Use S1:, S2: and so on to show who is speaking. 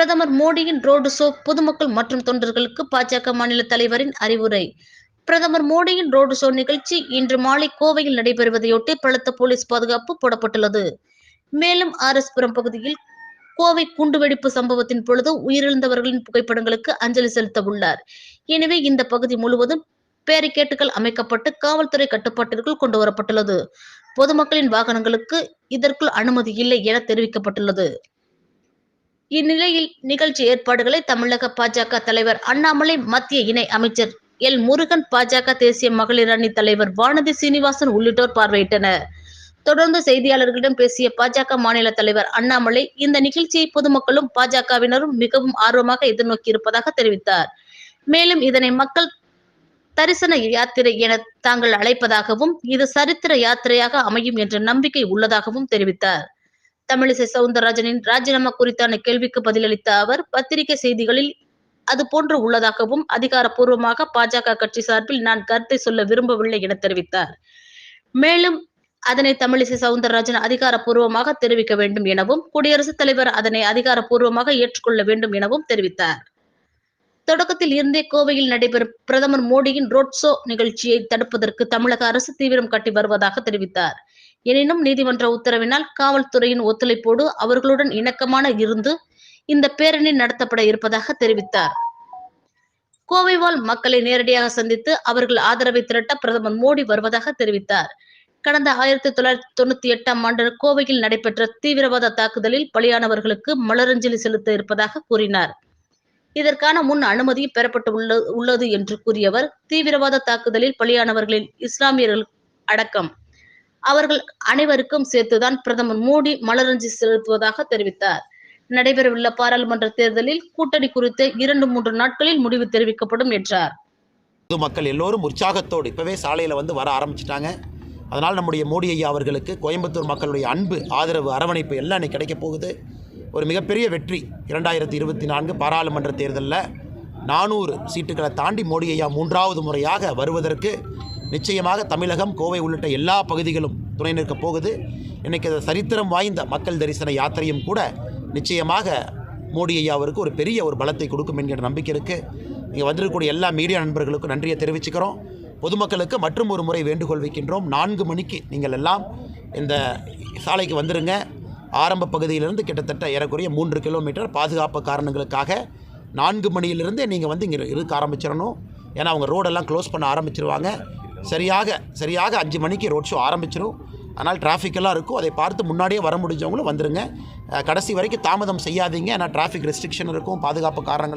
S1: பிரதமர் மோடியின் road show பொதுமக்கள் மற்றும் தொண்டர்களுக்கு பாஜக மாநில தலைவரின் அறிவுரை. பிரதமர் மோடியின் ரோடு ஷோ நிகழ்ச்சி இன்று மாலை கோவையில் நடைபெறுவதையொட்டி பலத்த போலீஸ் பாதுகாப்பு போடப்பட்டுள்ளது. மேலும் ஆர் எஸ் புரம் பகுதியில் கோவை குண்டுவெடிப்பு சம்பவத்தின் பொழுது உயிரிழந்தவர்களின் புகைப்படங்களுக்கு அஞ்சலி செலுத்த உள்ளார் எனவே இந்த பகுதி முழுவதும் பேரிகேட்டுகள் அமைக்கப்பட்டு காவல்துறை கட்டுப்பாட்டிற்குள் கொண்டு வரப்பட்டுள்ளது பொதுமக்களின் வாகனங்களுக்கு இதற்குள் அனுமதி இல்லை என தெரிவிக்கப்பட்டுள்ளது. இந்நிலையில் நிகழ்ச்சி ஏற்பாடுகளை தமிழக பாஜக தலைவர் அண்ணாமலை மத்திய இணை அமைச்சர் எல். முருகன் பாஜக தேசிய மகளிர் அணி தலைவர் வானதி சீனிவாசன் உள்ளிட்டோர் பார்வையிட்டனர். தொடர்ந்து செய்தியாளர்களிடம் பேசிய பாஜக மாநில தலைவர் அண்ணாமலை இந்த நிகழ்ச்சியை பொதுமக்களும் பாஜகவினரும் மிகவும் ஆர்வமாக எதிர்நோக்கி இருப்பதாக தெரிவித்தார். மேலும் இதனை மக்கள் தரிசன யாத்திரை என தாங்கள் அழைப்பதாகவும் இது சரித்திர யாத்திரையாக அமையும் என்ற நம்பிக்கை உள்ளதாகவும் தெரிவித்தார். தமிழிசை சவுந்தரராஜனின் ராஜினாமா குறித்தான கேள்விக்கு பதிலளித்த அவர் பத்திரிகை செய்திகளில் அது போன்று உள்ளதாகவும் அதிகாரப்பூர்வமாக பாஜக கட்சி சார்பில் நான் கருத்தை சொல்ல விரும்பவில்லை என தெரிவித்தார். மேலும் அதனை தமிழிசை சவுந்தரராஜன் அதிகாரப்பூர்வமாக தெரிவிக்க வேண்டும் எனவும் குடியரசுத் தலைவர் அதனை அதிகாரப்பூர்வமாக ஏற்றுக்கொள்ள வேண்டும் எனவும் தெரிவித்தார். தொடக்கத்தில் இருந்தே கோவையில் நடைபெறும் பிரதமர் மோடியின் ரோட் ஷோ நிகழ்ச்சியை தடுப்பதற்கு தமிழக அரசு தீவிரம் காட்டி வருவதாக தெரிவித்தார். எனினும் நீதிமன்ற உத்தரவினால் காவல்துறையின் ஒத்துழைப்போடு அவர்களுடன் இணக்கமான இருந்து இந்த பேரணி நடத்தப்பட இருப்பதாக தெரிவித்தார். கோவை வாழ் மக்களை நேரடியாக சந்தித்து அவர்கள் ஆதரவை திரட்ட பிரதமர் மோடி வருவதாக தெரிவித்தார். கடந்த ஆயிரத்தி தொள்ளாயிரத்தி தொண்ணூத்தி எட்டாம் ஆண்டு கோவையில் நடைபெற்ற தீவிரவாத தாக்குதலில் பலியானவர்களுக்கு மலரஞ்சலி செலுத்த இருப்பதாக கூறினார். இதற்கான முன் அனுமதி பெறப்பட்டு உள்ளது என்று கூறியவர் தீவிரவாத தாக்குதலில் பலியானவர்களில் இஸ்லாமியர்கள் அடக்கம். அவர்கள் அனைவருக்கும் சேர்த்துதான் பிரதமர் மோடி மலரஞ்சி செலுத்துவதாக தெரிவித்தார். நடைபெறவுள்ள பாராளுமன்ற தேர்தலில் கூட்டணி குறித்து இரண்டு மூன்று நாட்களில் முடிவு தெரிவிக்கப்படும் என்றார்.
S2: பொதுமக்கள் எல்லோரும் உற்சாகத்தோடு இப்போவே சாலையில் வந்து வர ஆரம்பிச்சிட்டாங்க. அதனால் நம்முடைய மோடி ஐயா அவர்களுக்கு கோயம்புத்தூர் மக்களுடைய அன்பு ஆதரவு அரவணைப்பு எல்லாம் இன்னைக்கு கிடைக்க போகுது. ஒரு மிகப்பெரிய வெற்றி இரண்டாயிரத்தி இருபத்தி நான்கு பாராளுமன்ற தேர்தலில் நானூறு சீட்டுகளை தாண்டி மோடி ஐயா மூன்றாவது முறையாக வருவதற்கு நிச்சயமாக தமிழகம் கோவை உள்ளிட்ட எல்லா பகுதிகளும் துணை நிற்கப் போகுது. இன்றைக்கி அது சரித்திரம் வாய்ந்த மக்கள் தரிசன யாத்திரையும் கூட நிச்சயமாக மோடி ஐயாவிற்கு ஒரு பெரிய ஒரு பலத்தை கொடுக்கும் என்கிற நம்பிக்கை இருக்குது இங்கே வந்திருக்கக்கூடிய எல்லா மீடியா நண்பர்களுக்கும் நன்றியை தெரிவிச்சுக்கிறோம். பொதுமக்களுக்கு மற்றும் ஒரு முறை வேண்டுகோள் வைக்கின்றோம். நான்கு மணிக்கு நீங்கள் எல்லாம் இந்த சாலைக்கு வந்துருங்க. ஆரம்ப பகுதியிலிருந்து கிட்டத்தட்ட ஏறக்குறைய மூன்று கிலோமீட்டர் பாதுகாப்பு காரணங்களுக்காக நான்கு மணியிலிருந்தே நீங்கள் வந்து இங்கே இருக்க ஆரம்பிச்சிடணும். ஏன்னா அவங்க ரோடெல்லாம் க்ளோஸ் பண்ண ஆரம்பிச்சிருவாங்க. சரியாக சரியாக அஞ்சு மணிக்கு ரோட் ஷோ ஆரம்பிச்சிடும் அதனால் டிராஃபிக்கெல்லாம் இருக்கும். அதை பார்த்து முன்னாடியே வர முடிஞ்சவங்களும் வந்துடுங்க கடைசி வரைக்கும் தாமதம் செய்யாதீங்க. ஏன்னா டிராஃபிக் ரெஸ்ட்ரிக்ஷன் இருக்கும். பாதுகாப்பு காரணங்கள்